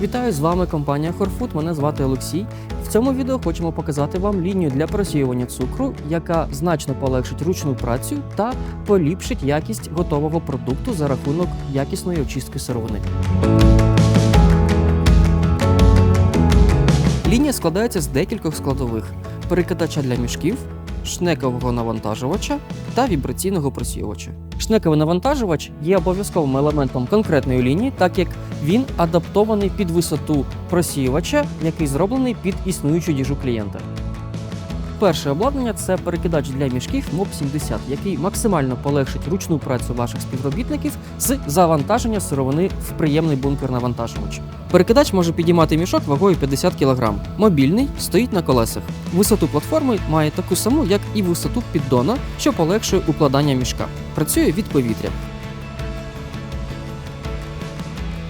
Вітаю з вами компанія Хорфуд. Мене звати Олексій. В цьому відео хочемо показати вам лінію для просіювання цукру, яка значно полегшить ручну працю та поліпшить якість готового продукту за рахунок якісної очистки сировини. Лінія складається з декількох складових: перекидача для мішків, шнекового навантажувача та вібраційного просіювача. Шнековий навантажувач є обов'язковим елементом конкретної лінії, так як він адаптований під висоту просіювача, який зроблений під існуючу діжу клієнта. Перше обладнання це перекидач для мішків МОП 70, який максимально полегшить ручну працю ваших співробітників з завантаження сировини в приємний бункер навантажувач. Перекидач може підіймати мішок вагою 50 кг. Мобільний стоїть на колесах. Висоту платформи має таку саму, як і висоту піддона, що полегшує укладання мішка. Працює від повітря.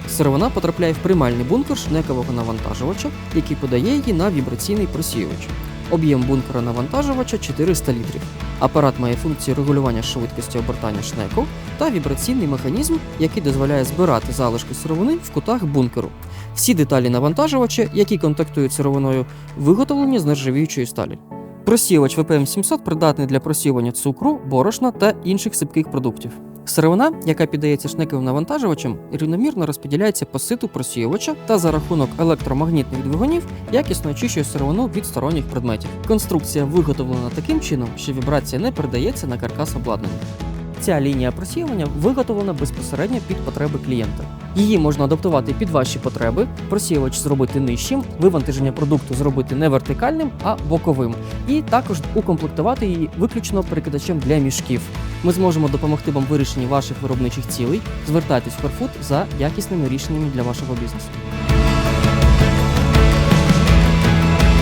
Сировина потрапляє в приймальний бункер шнекового навантажувача, який подає її на вібраційний просіювач. Об'єм бункера навантажувача 400 літрів. Апарат має функцію регулювання швидкості обертання шнеку та вібраційний механізм, який дозволяє збирати залишки сировини в кутах бункеру. Всі деталі навантажувача, які контактують з сировиною, виготовлені з нержавіючої сталі. Просіювач VPM 700 придатний для просіювання цукру, борошна та інших сипких продуктів. Сировина, яка піддається шнековим навантажувачам, рівномірно розподіляється по ситу просіювача та за рахунок електромагнітних двигунів якісно очищує сировину від сторонніх предметів. Конструкція виготовлена таким чином, що вібрація не передається на каркас обладнання. Ця лінія просіювання виготовлена безпосередньо під потреби клієнта. Її можна адаптувати під ваші потреби, просіювач зробити нижчим, вивантаження продукту зробити не вертикальним, а боковим, і також укомплектувати її виключно перекидачем для мішків. Ми зможемо допомогти вам в вирішенні ваших виробничих цілей. Звертайтесь в Farfood за якісними рішеннями для вашого бізнесу.